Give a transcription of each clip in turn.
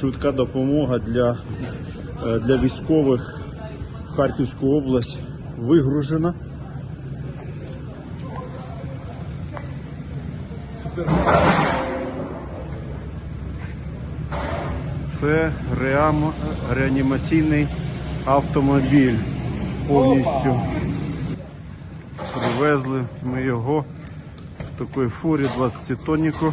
швидка допомога для, е, для військових в Харківську область вигружена. Це реам... реанімаційний автомобіль повністю. Привезли ми його в такій фурі 20 тонніку.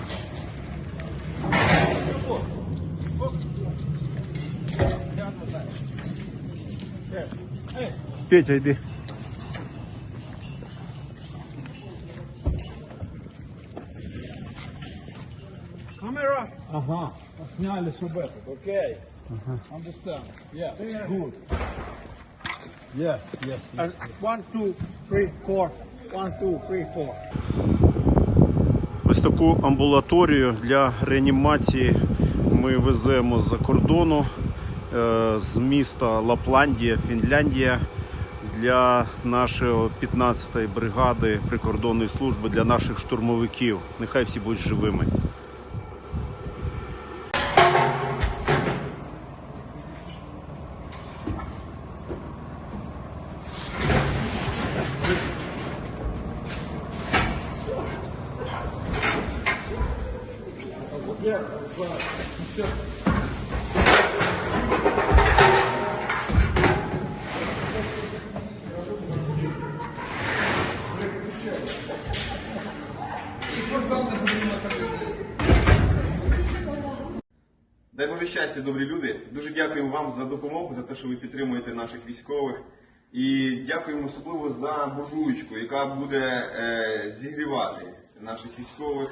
Петя, йди. Камера. Ага. Сняли, этот. Окей. Understand. Yes. Good. Yes, yes, yes. One, two, three, four. One, two, three, four. Ось таку амбулаторію для реанімації ми веземо з-за кордону з міста Лапландія, Фінляндія для нашої 15-ї бригади прикордонної служби для наших штурмовиків. Нехай всі будуть живими. Дай Боже щастя, добрі люди. Дуже дякуємо вам за допомогу, за те, що ви підтримуєте наших військових. І дякуємо особливо за буржуєчку, яка буде е, зігрівати наших військових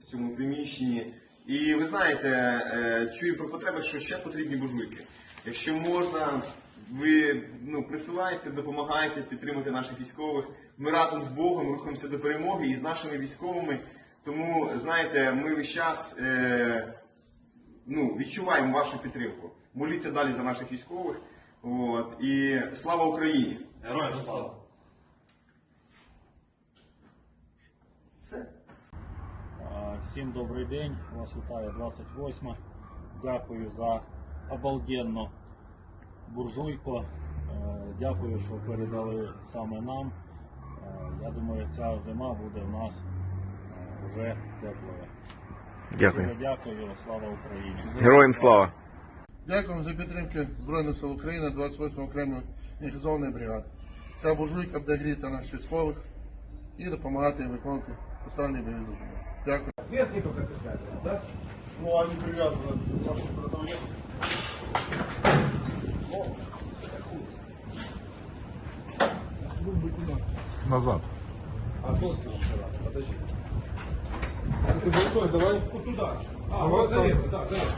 в цьому приміщенні. І ви знаєте, е, чую про потреби, що ще потрібні буржуйки. Якщо можна, ви ну, присилайте, допомагайте, підтримуйте наших військових. Ми разом з Богом рухаємося до перемоги і з нашими військовими. Тому, знаєте, ми весь час. Е, ну, відчуваємо вашу підтримку. Моліться далі за наших військових. От, і слава Україні! Героям слава! Все. Всім добрий день, вас вітає 28. Дякую за обалденну буржуйку. Е, Дякую, що передали саме нам. Е, Я думаю, ця зима буде в нас е, вже теплою. Дякую. Дуже дякую, слава Україні! Героям слава! Дякуємо за підтримку Збройних сил України 28 окремої механізованої бригади. Ця буржуйка буде гріти наших військових і допомагати їм виконувати поставлені бойові завдання. Дякую. Верхний только цепляют, да? Ну, они привязаны к вашей продавне. Назад. А доски вчера, подожди. Ты за давай. Вот туда. А, вот за это, да, за это.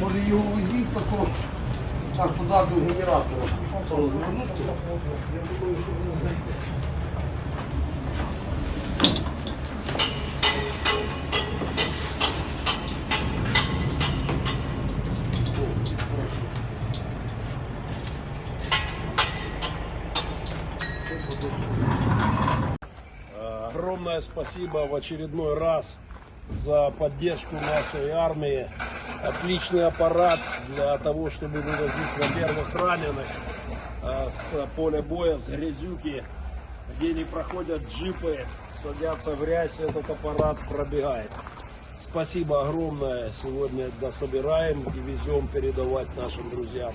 Може його уйдіть тако аж туди до генератора. Розвернути. Я думаю, що воно зайде. Огромное спасибо в очередной раз за поддержку нашей армии. Отличный аппарат для того, чтобы вывозить, во-первых, раненых э, с поля боя, с грязюки, где не проходят джипы, садятся в грязь, этот аппарат пробегает. Спасибо огромное. Сегодня дособираем и везем передавать нашим друзьям.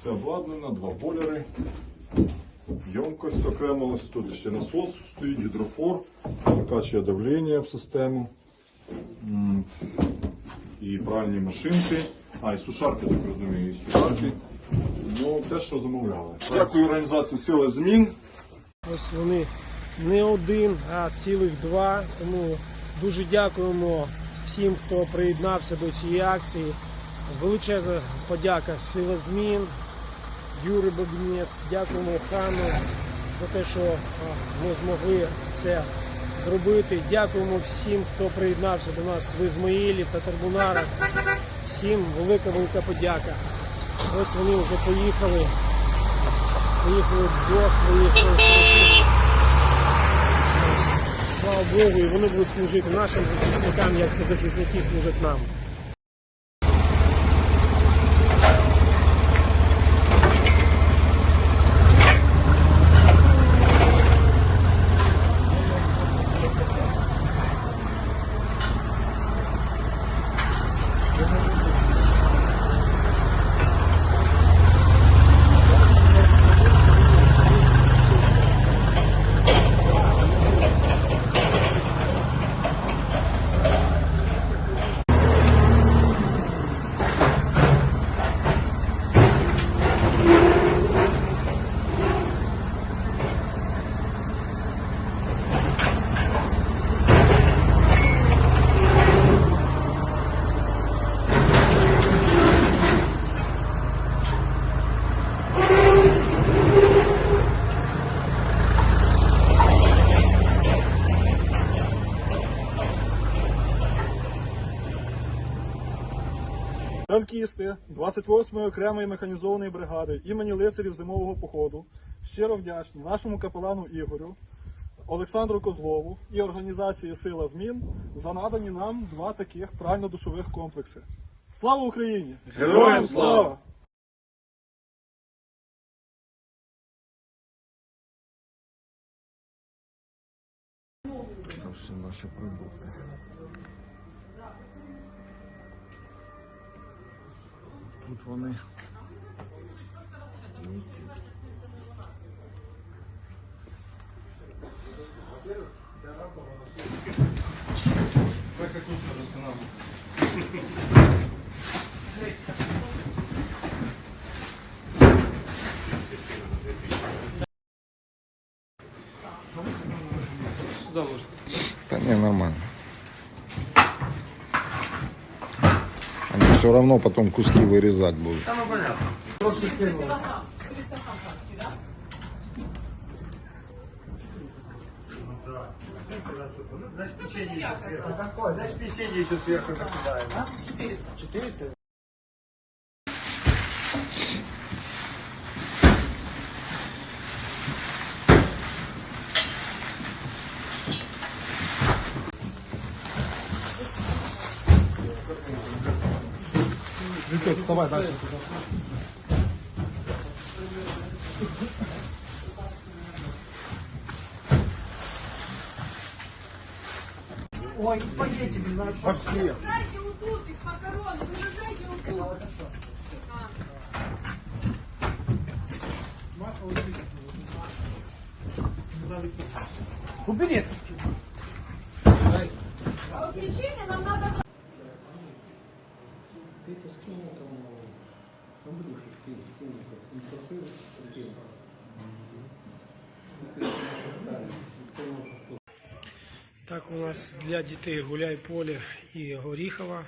Все обладнано, два бойлери. Ємкость окремо ось тут ще насос, стоїть гідрофор, накачує давлення в систему. І пральні машинки. А, і сушарки, так розумію, і сушарки. Ну, те, що замовляли. Дякую організації Сила Змін. Ось вони не один, а цілих два. Тому дуже дякуємо всім, хто приєднався до цієї акції. Величезна подяка Сила Змін, Юрій Богнєць, дякуємо Хану за те, що ми змогли це зробити. Дякуємо всім, хто приєднався до нас в Ізмаїлі та Тарбунарах. Всім велика велика подяка. Ось вони вже поїхали. Поїхали до своїх. Слава Богу, і вони будуть служити нашим захисникам, як захисники служать нам. Танкісти 28-ї окремої механізованої бригади імені лицарів зимового походу щиро вдячні нашому капелану Ігорю, Олександру Козлову і організації Сила Змін за надані нам два таких прально-душових комплекси. Слава Україні! Героям слава! Наші продукти. Тут вони. Да не, нормально. Они все равно потом куски вырезать будут. Да, печенье еще сверху. Накидаем. 400? Все, вставай дальше. Ой, спагетти без нас. Пошли. Выезжайте вот их макароны, выезжайте вот тут. Убери. А вот причине нам надо... Так у нас для дітей гуляй поле і Горіхова.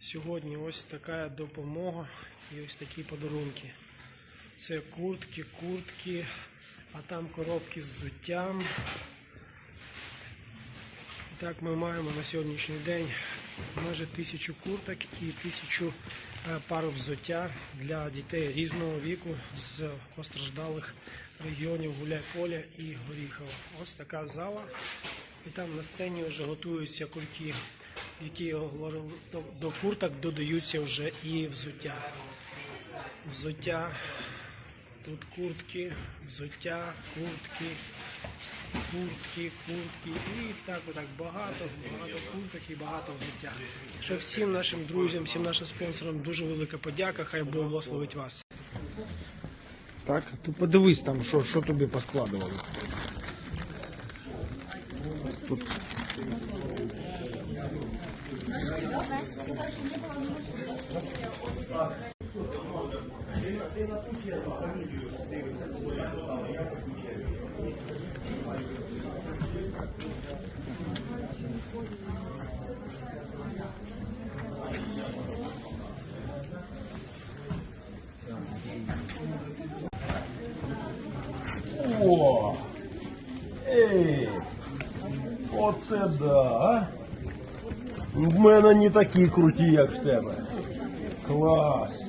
Сьогодні ось така допомога і ось такі подарунки. Це куртки, куртки, а там коробки з взуттям. Так ми маємо на сьогоднішній день майже тисячу курток і тисячу е, пар взуття для дітей різного віку з постраждалих регіонів Гуляйполя і Горіхова. Ось така зала. І там на сцені вже готуються кульки, які до курток додаються вже і взуття. Взуття, тут куртки, взуття, куртки, куртки, куртки, і так отак багато, багато курток і багато взуття. Що всім нашим друзям, всім нашим спонсорам дуже велика подяка. Хай Бог благословить вас. Так, ти подивись там, що що тобі поскладували. Тут. Ти на ту чергу фамілію, що дивишся, я О! Ей! Оце да! В мене не такі круті, як в тебе. Клас!